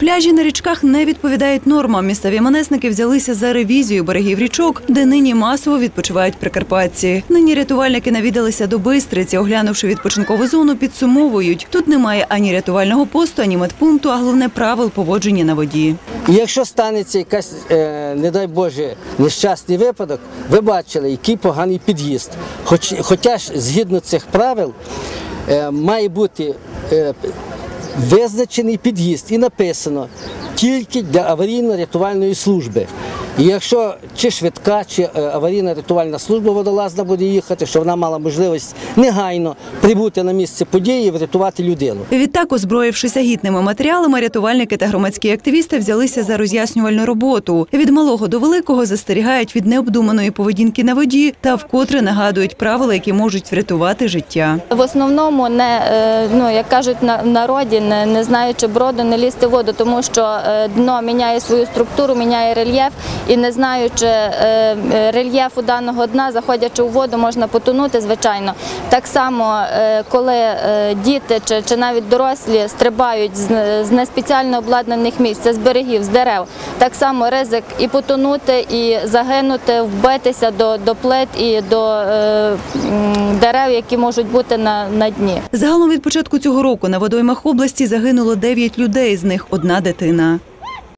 Пляжі на річках не відповідають нормам. Місцеві манесники взялися за ревізію берегів річок, де нині масово відпочивають прикарпатці. Нині рятувальники навідалися до Бистриці, оглянувши відпочинкову зону, підсумовують. Тут немає ані рятувального посту, ані медпункту, а головне правил поводження на воді. Якщо станеться якась, е, не дай Боже, нещасний випадок, ви бачили, який поганий під'їзд. Хоч, хоча ж згідно цих правил е, має бути е, визначений під'їзд і написано тільки для аварійно-рятувальної служби. І якщо чи швидка, чи е, аварійна рятувальна служба водолазна буде їхати, щоб вона мала можливість негайно прибути на місце події і врятувати людину. Відтак, озброївшись агітними матеріалами, рятувальники та громадські активісти взялися за роз'яснювальну роботу. Від малого до великого застерігають від необдуманої поведінки на воді та вкотре нагадують правила, які можуть врятувати життя. В основному не е, ну як кажуть на народі, не, не знаючи броду, не лізти в воду, тому що е, дно міняє свою структуру, міняє рельєф, і не знаючи е, е, рельєфу даного дна, заходячи у воду, можна потонути, звичайно. Так само, е, коли діти чи, навіть дорослі стрибають з, неспеціально обладнаних місць, це з берегів, з дерев, так само ризик і потонути, і загинути, вбитися до, плит і до дерев, які можуть бути на дні. Загалом від початку цього року на водоймах області загинуло 9 людей, з них одна дитина.